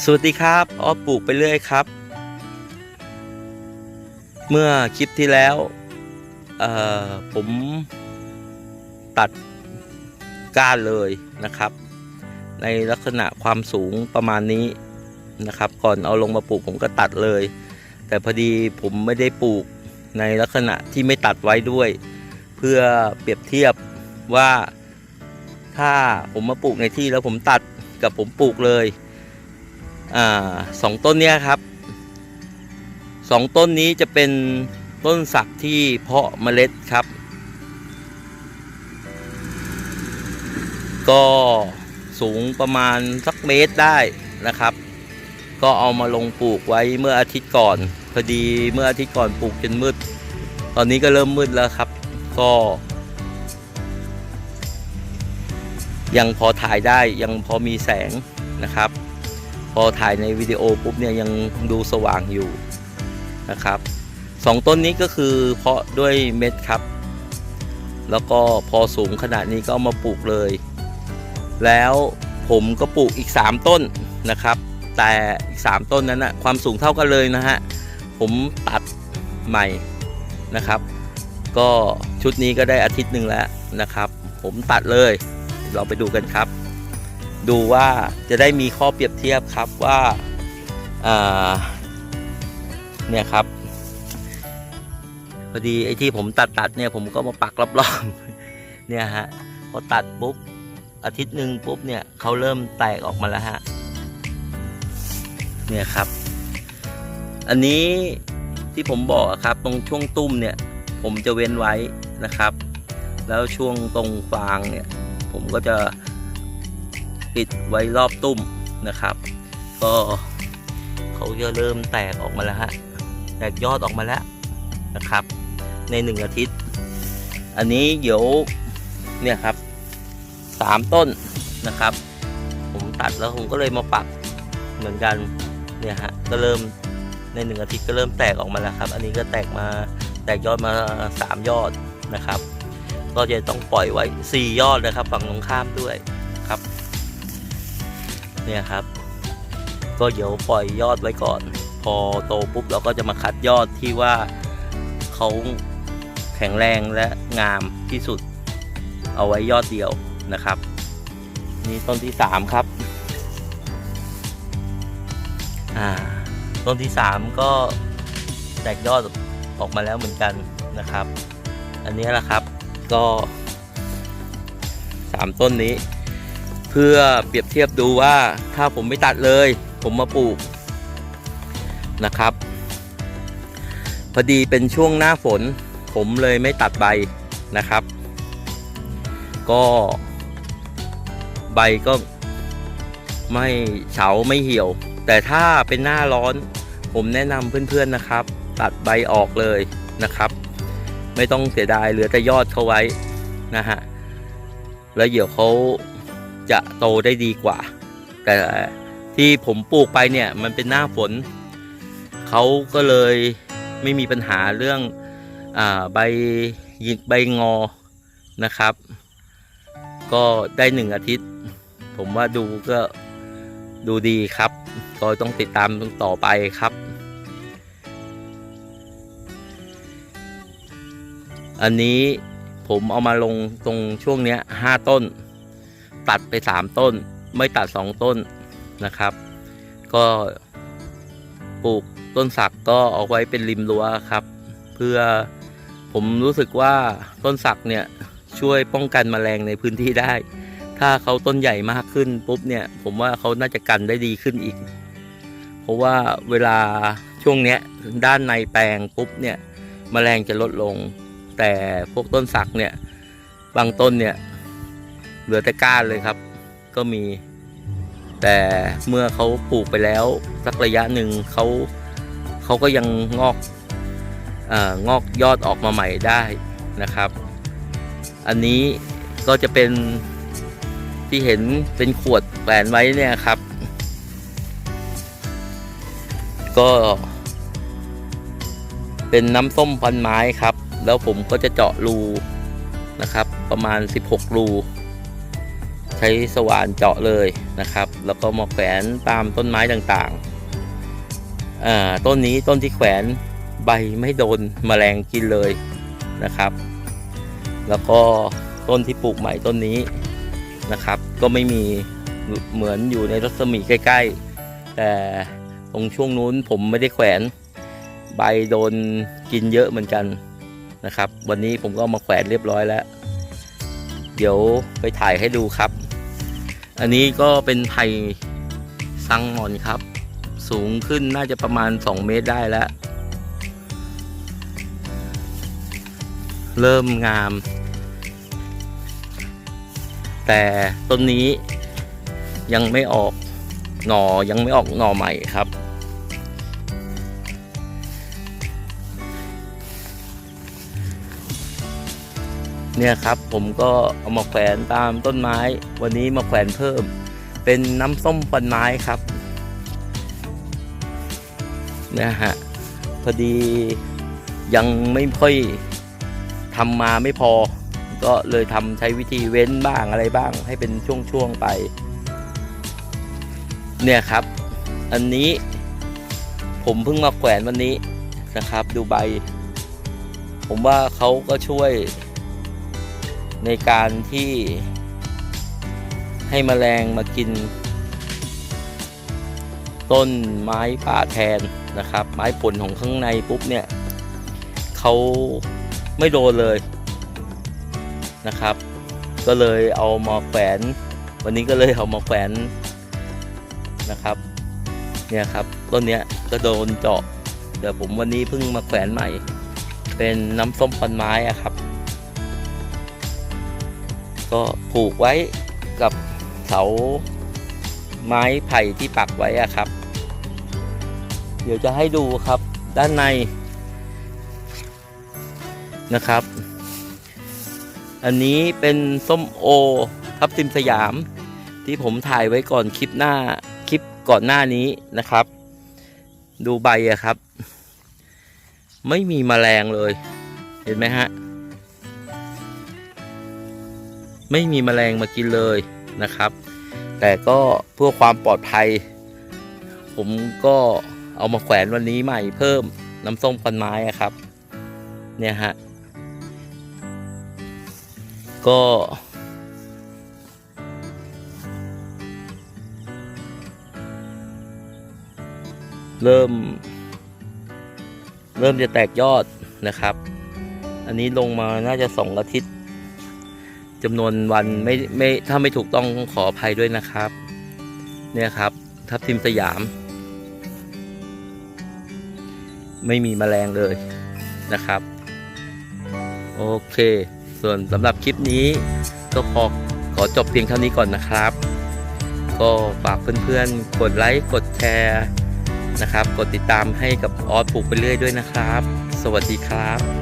สวัสดีครับอ้อปลูกไปเรื่อยครับ เมื่อคลิปที่แล้วผมตัดก้านเลยนะครับ ในลักษณะความสูงประมาณนี้นะครับ ก่อนเอาลงมาปลูกผมก็ตัดเลย แต่พอดีผมไม่ได้ปลูกในลักษณะที่ไม่ตัดไว้ด้วย เพื่อเปรียบเทียบว่าถ้าผมมาปลูกในที่แล้วผมตัดกับผมปลูกเลย อ่าสองต้นเนี้ยครับสองต้นนี้จะเป็นต้นสักที่เพาะเมล็ดครับ ก็สูงประมาณสักเมตรได้นะครับ ก็เอามาลงปลูกไว้เมื่ออาทิตย์ก่อนพอดีเมื่ออาทิตย์ก่อนปลูกจนมืด ตอนนี้ก็เริ่มมืดแล้วครับ ก็ ยังพอถ่ายได้ยังพอมีแสงนะครับ พอถ่ายในวิดีโอปุ๊บเนี่ยยังดูสว่างอยู่นะครับสองต้นนี้ก็คือเพาะด้วยเม็ดครับ แล้วก็พอสูงขนาดนี้ก็เอามาปลูกเลย แล้วผมก็ปลูกอีก 3 ต้นนะครับ แต่อีก 3 ต้นนั้นนะความสูงเท่ากันเลยนะฮะ ผมตัดใหม่นะครับ ก็ชุดนี้ก็ได้อาทิตย์หนึ่งแล้วนะครับ ผมตัดเลย เราไปดูกันครับ ดูว่าจะได้มีข้อเปรียบเทียบครับว่าาเนี่ยครับพอดีไอ้ที่ผมตัดตัดเนี่ยผมก็มาปักรอบๆเนี่ยฮะพอตัดปุ๊บอาทิตย์หนึ่งปุ๊บเนี่ยเขาเริ่มแตกออกมาแล้วฮะเนี่ยครับ อันนี้ที่ผมบอกครับ ตรงช่วงตุ้มเนี่ย ผมจะเว้นไว้นะครับ แล้วช่วงตรงฟางเนี่ย ผมก็จะ ปิดไว้รอบตุ้มนะครับ ก็เขาจะเริ่มแตกออกมาแล้วฮะแตกยอดออกมาแล้วนะครับ ในหนึ่งอาทิตย์ อันนี้เดี๋ยวเนี่ยครับสามต้นนะครับ ผมตัดแล้วผมก็เลยมาปักเหมือนกันเนี่ยฮะก็เริ่มในหนึ่งอาทิตย์ก็เริ่มแตกออกมาแล้วครับ อันนี้ก็แตกมาแตกยอดมาสามยอดนะครับ ก็จะต้องปล่อยไว้ 4 ยอดนะครับ ฝั่งตรงข้ามด้วย เนี่ยครับ ก็เดี๋ยวปล่อยยอดไว้ก่อน พอโตปุ๊บเราก็จะมาคัดยอดที่ว่าเขาแข็งแรงและงามที่สุด เอาไว้ยอดเดียวนะครับ นี่ต้นที่3ครับอ่าต้นที่3ก็แตกยอดออกมาแล้วเหมือนกันนะครับ อันนี้แหละครับก็สามต้นนี้ เพื่อเปรียบเทียบดูว่าถ้าผมไม่ตัดเลย ผมมาปลูกนะครับ พอดีเป็นช่วงหน้าฝน ผมเลยไม่ตัดใบนะครับ ก็ใบก็ไม่เฉาไม่เหี่ยว แต่ถ้าเป็นหน้าร้อนผมแนะนำเพื่อนๆนะครับ ตัดใบออกเลยนะครับ ไม่ต้องเสียดายเหลือแต่ยอดเขาไว้นะฮะแล้วเดี๋ยวเขา จะโตได้ดีกว่า แต่ที่ผมปลูกไปเนี่ยมันเป็นหน้าฝน เขาก็เลยไม่มีปัญหาเรื่องอใบหยิกใบงอนะครับ ก็ได้หนึ่งอาทิตย์ ผมว่าดูก็ดูดีครับ ก็ต้องติดตามต่อไปครับ อันนี้ผมเอามาลงตรงช่วงเนี้ยห้าต้น ตัดไปสามต้น ไม่ตัดสองต้นนะครับ ก็ปลูกต้นสักก็เอาไว้เป็นริมรั้วครับ เพื่อผมรู้สึกว่าต้นสักเนี่ยช่วยป้องกันแมลงในพื้นที่ได้ ถ้าเขาต้นใหญ่มากขึ้นปุ๊บเนี่ยผมว่าเขาน่าจะกันได้ดีขึ้นอีก เพราะว่าเวลาช่วงเนี้ยด้านในแปลงปุ๊บเนี่ยแมลงจะลดลง แต่พวกต้นสักเนี่ยบางต้นเนี่ย เหลือแต่ก้านเลยครับ ก็มี แต่เมื่อเขาปลูกไปแล้วสักระยะหนึ่งเขาเขาก็ยังงอกองอกยอดออกมาใหม่ได้นะครับ อันนี้ก็จะเป็นที่เห็นเป็นขวดแขวนไว้เนี่ยครับ ก็เป็นน้ำส้มพันไม้ครับ แล้วผมก็จะเจาะรูนะครับ ประมาณ 16 รู ช้สว่านเจาะเลยนะครับ แล้วก็มาแขวนตามต้นไม้ต่างๆต้นนี้ต้นที่แขวนใบไม่โดนแมลงกินเลยนะครับ แล้วก็ต้นที่ปลูกใหม่ต้นนี้นะครับ ก็ไม่มีเหมือนอยู่ในรัศมีใกล้ ๆ แต่ตรงช่วงนู้นผมไม่ได้แขวนใบโดนกินเยอะเหมือนกันนะครับ วันนี้ผมก็มาแขวนเรียบร้อยแล้ว เดี๋ยวไปถ่ายให้ดูครับ อันนี้ก็เป็นไผ่ซังหมอนครับ สูงขึ้นน่าจะประมาณ 2 เมตรได้แล้ว เริ่มงาม แต่ต้นนี้ยังไม่ออกหน่อยังไม่ออกหน่อใหม่ครับ เนี่ยครับผมก็เอามาแขวนตามต้นไม้ วันนี้มาแขวนเพิ่ม เป็นน้ำส้มฟันไม้ครับนะฮะพอดียังไม่ค่อยทำมาไม่พอ ก็เลยทำใช้วิธีเว้นบ้างอะไรบ้าง ให้เป็นช่วงๆไป เนี่ยครับ อันนี้ผมเพิ่งมาแขวนวันนี้นะครับ ดูใบ ผมว่าเขาก็ช่วย ในการที่ให้แมลงมากิน ต้นไม้ป่าแทนนะครับ ไม้ผลของข้างในปุ๊บเนี่ยเขาไม่โดนเลยนะครับ ก็เลยเอามาแขวน วันนี้ก็เลยเอามาแขวนนะครับ เนี่ยครับต้นเนี้ยก็โดนเจาะเดี๋ยวผมวันนี้เพิ่งมาแขวนใหม่ เป็นน้ำส้มปันไม้อะครับ ก็ผูกไว้กับเสาไม้ไผ่ที่ปักไว้อะครับ เดี๋ยวจะให้ดูครับด้านในนะครับ อันนี้เป็นส้มโอทับทิมสยาม ที่ผมถ่ายไว้ก่อนคลิปหน้าคลิปก่อนหน้านี้นะครับ ดูใบอะครับ ไม่มีแมลงเลย เห็นไหมฮะ ไม่มีแมลงมากินเลยนะครับ แต่ก็เพื่อความปลอดภัย ผมก็เอามาแขวนวันนี้ใหม่เพิ่มน้ำส้มควันไม้ครับ เนี่ยฮะ ก็ เริ่ม เริ่มจะแตกยอดนะครับ อันนี้ลงมาน่าจะสองอาทิตย์ จำนวนวันไม่ไม่ถ้าไม่ถูกต้องขออภัยด้วยนะครับ เนี่ยครับ ทับทิมสยาม ไม่มีแมลงเลยนะครับ โอเค ส่วนสำหรับคลิปนี้ ก็ขอขอจบเพียงเท่านี้ก่อนนะครับ ก็ฝากเพื่อนๆ กดไลค์กดแชร์นะครับ กดติดตามให้กับออสปลูกไปเรื่อยด้วยนะครับ สวัสดีครับ